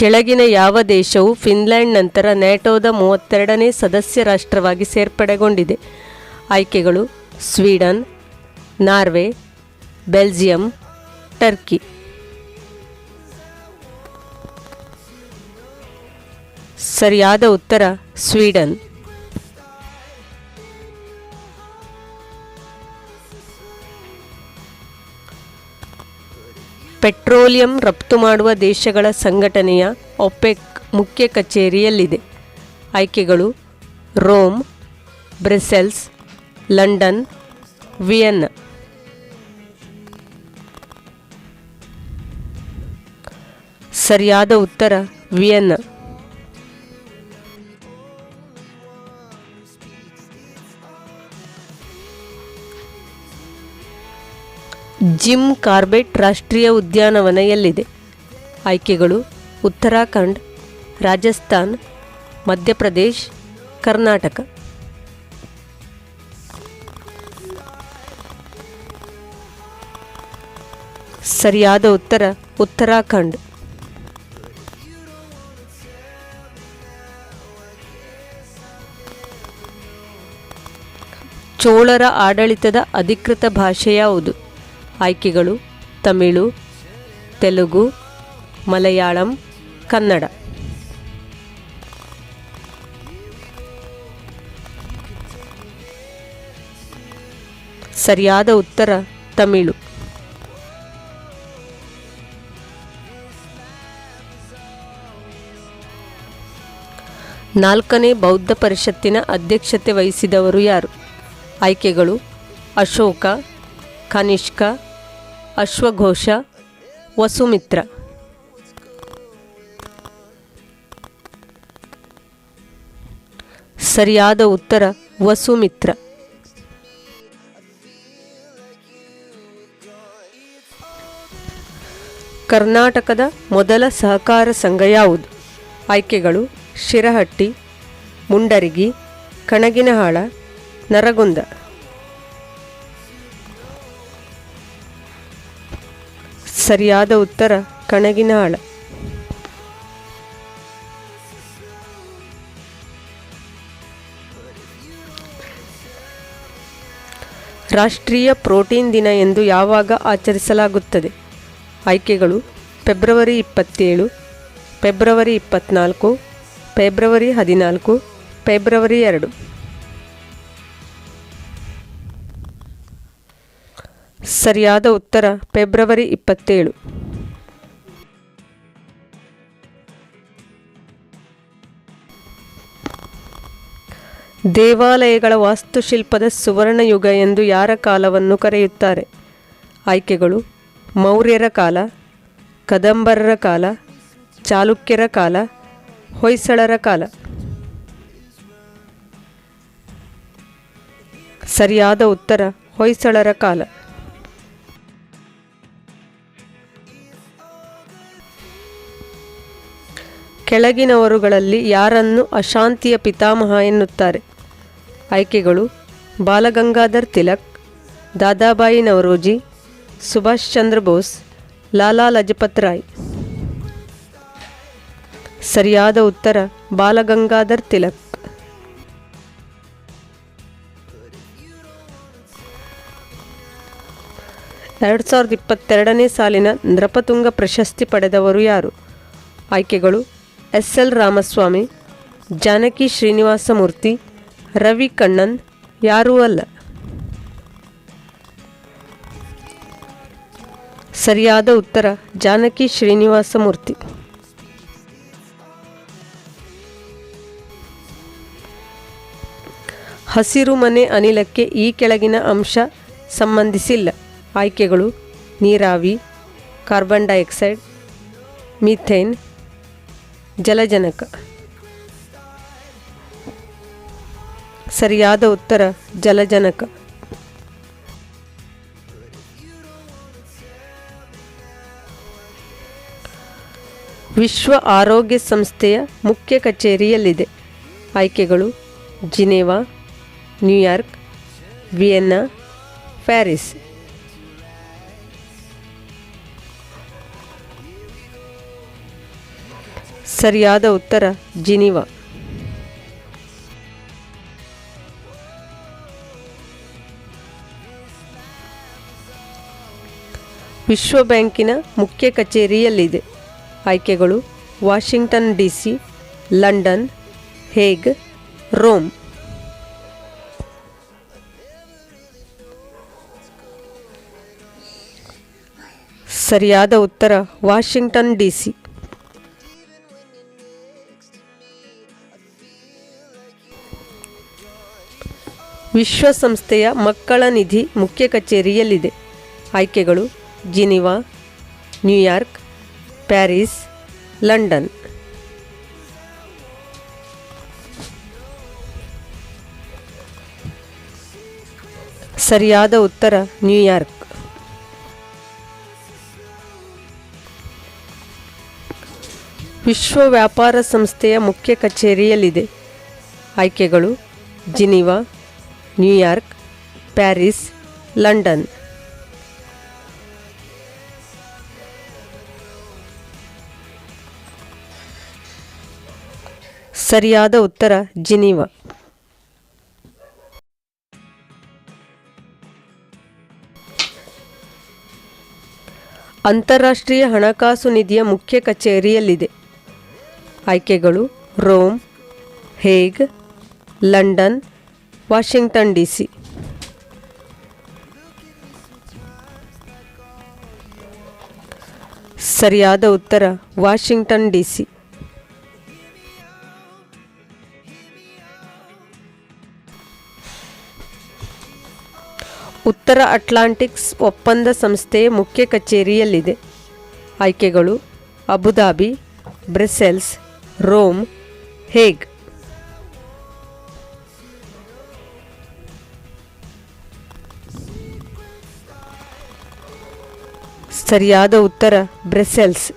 ಕೆಳಗಿನ ಯಾವ ದೇಶವು ಫಿನ್ಲ್ಯಾಂಡ್ ನಂತರ ನ್ಯಾಟೋದ ಮೂವತ್ತೆರಡನೇ ಸದಸ್ಯ ರಾಷ್ಟ್ರವಾಗಿ ಸೇರ್ಪಡೆಗೊಂಡಿದೆ? ಆಯ್ಕೆಗಳು, ಸ್ವೀಡನ್, ನಾರ್ವೆ, ಬೆಲ್ಜಿಯಂ, ಟರ್ಕಿ. ಸರಿಯಾದ ಉತ್ತರ, ಸ್ವೀಡನ್. ಪೆಟ್ರೋಲಿಯಂ ರಫ್ತು ಮಾಡುವ ದೇಶಗಳ ಸಂಘಟನೆಯ ಒಪೆಕ್ ಮುಖ್ಯ ಕಚೇರಿಯಲ್ಲಿದೆ. ಆಯ್ಕೆಗಳು ರೋಮ್ ಬ್ರೆಸೆಲ್ಸ್ ಲಂಡನ್, ವಿಯನ್ನ. ಸರಿಯಾದ ಉತ್ತರ ವಿಯನ್ನ. ಜಿಮ್ ಕಾರ್ಬೆಟ್ ರಾಷ್ಟ್ರೀಯ ಉದ್ಯಾನವನ ಎಲ್ಲಿದೆ ಆಯ್ಕೆಗಳು ಉತ್ತರಾಖಂಡ್, ರಾಜಸ್ಥಾನ್, ಮಧ್ಯಪ್ರದೇಶ್, ಕರ್ನಾಟಕ. ಸರಿಯಾದ ಉತ್ತರ ಉತ್ತರಾಖಂಡ್. ಚೋಳರ ಆಡಳಿತದ ಅಧಿಕೃತ ಭಾಷೆ ಯಾವುದು? ಆಯ್ಕೆಗಳು ತಮಿಳು, ತೆಲುಗು, ಮಲಯಾಳಂ, ಕನ್ನಡ. ಸರಿಯಾದ ಉತ್ತರ ತಮಿಳು. ನಾಲ್ಕನೇ ಬೌದ್ಧ ಪರಿಷತ್ತಿನ ಅಧ್ಯಕ್ಷತೆ ವಹಿಸಿದವರು ಯಾರು? ಆಯ್ಕೆಗಳು ಅಶೋಕ, ಕನಿಷ್ಕ ಅಶ್ವಘೋಷ, ವಸುಮಿತ್ರ. ಸರಿಯಾದ ಉತ್ತರ, ವಸುಮಿತ್ರ. ಕರ್ನಾಟಕದ ಮೊದಲ ಸಹಕಾರ ಸಂಘ ಯಾವುದು? ಆಯ್ಕೆಗಳು, ಶಿರಹಟ್ಟಿ, ಮುಂಡರಿಗಿ, ಕಣಗಿನಹಾಳ, ನರಗುಂದ. ಸರಿಯಾದ ಉತ್ತರ ಕಣಗಿನ ಆಳ. ರಾಷ್ಟ್ರೀಯ ಪ್ರೋಟೀನ್ ದಿನ ಎಂದು ಯಾವಾಗ ಆಚರಿಸಲಾಗುತ್ತದೆ? ಆಯ್ಕೆಗಳು ಫೆಬ್ರವರಿ ಇಪ್ಪತ್ತೇಳು, ಫೆಬ್ರವರಿ ಇಪ್ಪತ್ತ್ನಾಲ್ಕು ಫೆಬ್ರವರಿ ಹದಿನಾಲ್ಕು, ಫೆಬ್ರವರಿ ಎರಡು. ಸರಿಯಾದ ಉತ್ತರ ಫೆಬ್ರವರಿ ಇಪ್ಪತ್ತೇಳು. ದೇವಾಲಯಗಳ ವಾಸ್ತುಶಿಲ್ಪದ ಸುವರ್ಣಯುಗ ಎಂದು ಯಾರ ಕಾಲವನ್ನು ಕರೆಯುತ್ತಾರೆ? ಆಯ್ಕೆಗಳು, ಮೌರ್ಯರ ಕಾಲ, ಕದಂಬರರ ಕಾಲ, ಚಾಲುಕ್ಯರ ಕಾಲ, ಹೊಯ್ಸಳರ ಕಾಲ. ಸರಿಯಾದ ಉತ್ತರ ಹೊಯ್ಸಳರ ಕಾಲ. ಕೆಳಗಿನವರುಗಳಲ್ಲಿ ಯಾರನ್ನು ಅಶಾಂತಿಯ ಪಿತಾಮಹ ಎನ್ನುತ್ತಾರೆ? ಆಯ್ಕೆಗಳು, ಬಾಲಗಂಗಾಧರ್ ತಿಲಕ್, ದಾದಾಬಾಯಿ ನವರೋಜಿ, ಸುಭಾಷ್ ಚಂದ್ರ ಬೋಸ್, ಲಾಲಾ ಲಜಪತ್ ರಾಯ್. ಸರಿಯಾದ ಉತ್ತರ, ಬಾಲಗಂಗಾಧರ್ ತಿಲಕ್. ಎರಡು ಸಾವಿರದ ಇಪ್ಪತ್ತೆರಡನೇ ಸಾಲಿನ ನೃಪತುಂಗ ಪ್ರಶಸ್ತಿ ಪಡೆದವರು ಯಾರು? ಆಯ್ಕೆಗಳು ಎಸ್ ಎಲ್ ರಾಮಸ್ವಾಮಿ, ಜಾನಕಿ ಶ್ರೀನಿವಾಸ ಮೂರ್ತಿ ರವಿ ಕಣ್ಣನ್ ಯಾರೂ ಅಲ್ಲ. ಸರಿಯಾದ ಉತ್ತರ ಜಾನಕಿ ಶ್ರೀನಿವಾಸ ಮೂರ್ತಿ ಹಸಿರು ಮನೆ ಅನಿಲಕ್ಕೆ ಈ ಕೆಳಗಿನ ಅಂಶ ಸಂಬಂಧಿಸಿಲ್ಲ. ಆಯ್ಕೆಗಳು ನೀರಾವಿ, ಕಾರ್ಬನ್ ಡೈಆಕ್ಸೈಡ್, ಮೀಥೇನ್ ಜಲಜನಕ. ಸರಿಯಾದ ಉತ್ತರ ಜಲಜನಕ. ವಿಶ್ವ ಆರೋಗ್ಯ ಸಂಸ್ಥೆಯ ಮುಖ್ಯ ಕಚೇರಿಯಲ್ಲಿದೆ. ಆಯ್ಕೆಗಳು ಜಿನೇವಾ ನ್ಯೂಯಾರ್ಕ್ ವಿಯೆನ್ನಾ ಪ್ಯಾರಿಸ್. ಸರಿಯಾದ ಉತ್ತರ, ಜಿನಿವಾ. ವಿಶ್ವ ಬ್ಯಾಂಕಿನ ಮುಖ್ಯ ಕಚೇರಿಯಲ್ಲಿದೆ. ಆಯ್ಕೆಗಳು Washington D C London, Hague, Rome. ಸರಿಯಾದ ಉತ್ತರ ವಾಷಿಂಗ್ಟನ್ ಡಿ ಸಿ ವಿಶ್ವಸಂಸ್ಥೆಯ ಮಕ್ಕಳ ನಿಧಿ ಮುಖ್ಯ ಕಚೇರಿಯಲ್ಲಿದೆ. ಆಯ್ಕೆಗಳು ಜಿನಿವಾ, ನ್ಯೂಯಾರ್ಕ್, ಪ್ಯಾರಿಸ್, ಲಂಡನ್. ಸರಿಯಾದ ಉತ್ತರ ನ್ಯೂಯಾರ್ಕ್. ವಿಶ್ವ ವ್ಯಾಪಾರ ಸಂಸ್ಥೆಯ ಮುಖ್ಯ ಕಚೇರಿಯಲ್ಲಿದೆ. ಆಯ್ಕೆಗಳು ಜಿನಿವಾ ನ್ಯೂಯಾರ್ಕ್, ಪ್ಯಾರಿಸ್, ಲಂಡನ್. ಸರಿಯಾದ ಉತ್ತರ, ಜಿನೀವ. ಅಂತಾರಾಷ್ಟ್ರೀಯ ಹಣಕಾಸು ನಿಧಿಯ ಮುಖ್ಯ ಕಚೇರಿಯಲ್ಲಿದೆ. ಆಯ್ಕೆಗಳು ರೋಮ್, ಹೇಗ್, ಲಂಡನ್ ವಾಷಿಂಗ್ಟನ್ ಡಿ ಸಿ ಸರಿಯಾದ ಉತ್ತರ ವಾಷಿಂಗ್ಟನ್ ಡಿ ಸಿ ಉತ್ತರ ಅಟ್ಲಾಂಟಿಕ್ಸ್ ಒಪ್ಪಂದ ಸಂಸ್ಥೆಯ ಮುಖ್ಯ ಕಚೇರಿಯಲ್ಲಿದೆ. ಆಯ್ಕೆಗಳು ಅಬುದಾಬಿ, ಬ್ರೆಸೆಲ್ಸ್, ರೋಮ್, ಹೇಗ್ ಸರಿಯಾದ ಉತ್ತರ ಬ್ರೆಸೆಲ್ಸ್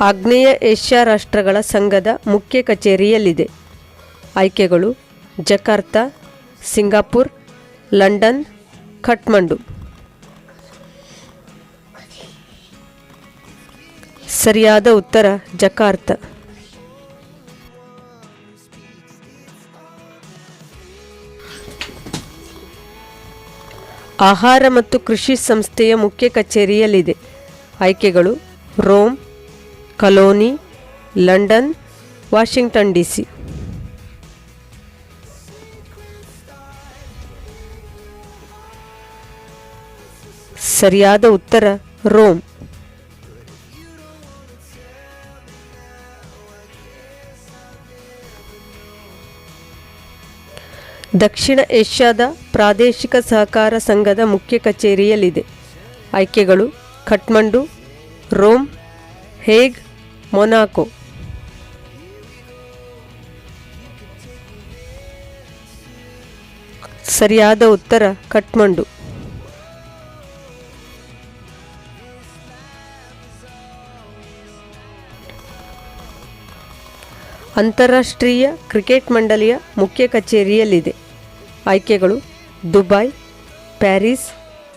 ಆಗ್ನೇಯ ಏಷ್ಯಾ ರಾಷ್ಟ್ರಗಳ ಸಂಘದ ಮುಖ್ಯ ಕಚೇರಿಯಲ್ಲಿದೆ. ಆಯ್ಕೆಗಳು, ಜಕಾರ್ತಾ, ಸಿಂಗಾಪುರ್, ಲಂಡನ್, ಕಠ್ಮಂಡು. ಸರಿಯಾದ ಉತ್ತರ, ಜಕಾರ್ತ. ಆಹಾರ ಮತ್ತು ಕೃಷಿ ಸಂಸ್ಥೆಯ ಮುಖ್ಯ ಕಚೇರಿಯಲ್ಲಿದೆ. ಆಯ್ಕೆಗಳು Rome, Cologne, London, Washington D C ಸರಿಯಾದ ಉತ್ತರ ರೋಮ್. ದಕ್ಷಿಣ ಏಷ್ಯಾದ ಪ್ರಾದೇಶಿಕ ಸಹಕಾರ ಸಂಘದ ಮುಖ್ಯ ಕಚೇರಿಯಲ್ಲಿದೆ. ಆಯ್ಕೆಗಳು ಕಠ್ಮಂಡು, ರೋಮ್, ಹೇಗ್, ಮೊನಾಕೋ. ಸರಿಯಾದ ಉತ್ತರ ಕಟ್ಮಂಡು ಅಂತಾರಾಷ್ಟ್ರೀಯ ಕ್ರಿಕೆಟ್ ಮಂಡಳಿಯ ಮುಖ್ಯ ಕಚೇರಿಯಲ್ಲಿದೆ. ಆಯ್ಕೆಗಳು ದುಬೈ, ಪ್ಯಾರಿಸ್,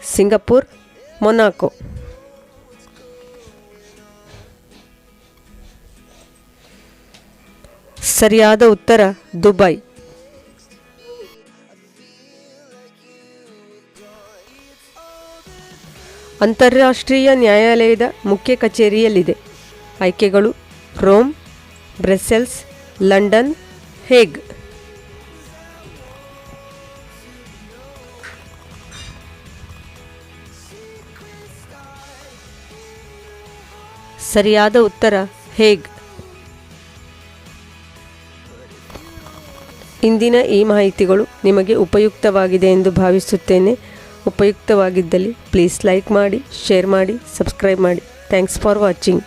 ಸಿಂಗಾಪುರ್, ಮೊನಾಕೋ. ಸರಿಯಾದ ಉತ್ತರ ದುಬೈ. ಅಂತಾರಾಷ್ಟ್ರೀಯ ನ್ಯಾಯಾಲಯದ ಮುಖ್ಯ ಕಚೇರಿಯಲ್ಲಿದೆ. ಆಯ್ಕೆಗಳು ರೋಮ್ ಬ್ರೆಸೆಲ್ಸ್ ಲಂಡನ್, ಹೇಗ್? ಸರಿಯಾದ ಉತ್ತರ, ಹೇಗ್? ಇಂದಿನ ಈ ಮಾಹಿತಿಗಳು ನಿಮಗೆ ಉಪಯುಕ್ತವಾಗಿದೆ ಎಂದು ಭಾವಿಸುತ್ತೇನೆ. ಉಪಯುಕ್ತವಾಗಿದ್ದಲ್ಲಿ ಪ್ಲೀಸ್ ಲೈಕ್ ಮಾಡಿ, ಶೇರ್ ಮಾಡಿ, ಸಬ್ಸ್ಕ್ರೈಬ್ ಮಾಡಿ. Thanks for watching.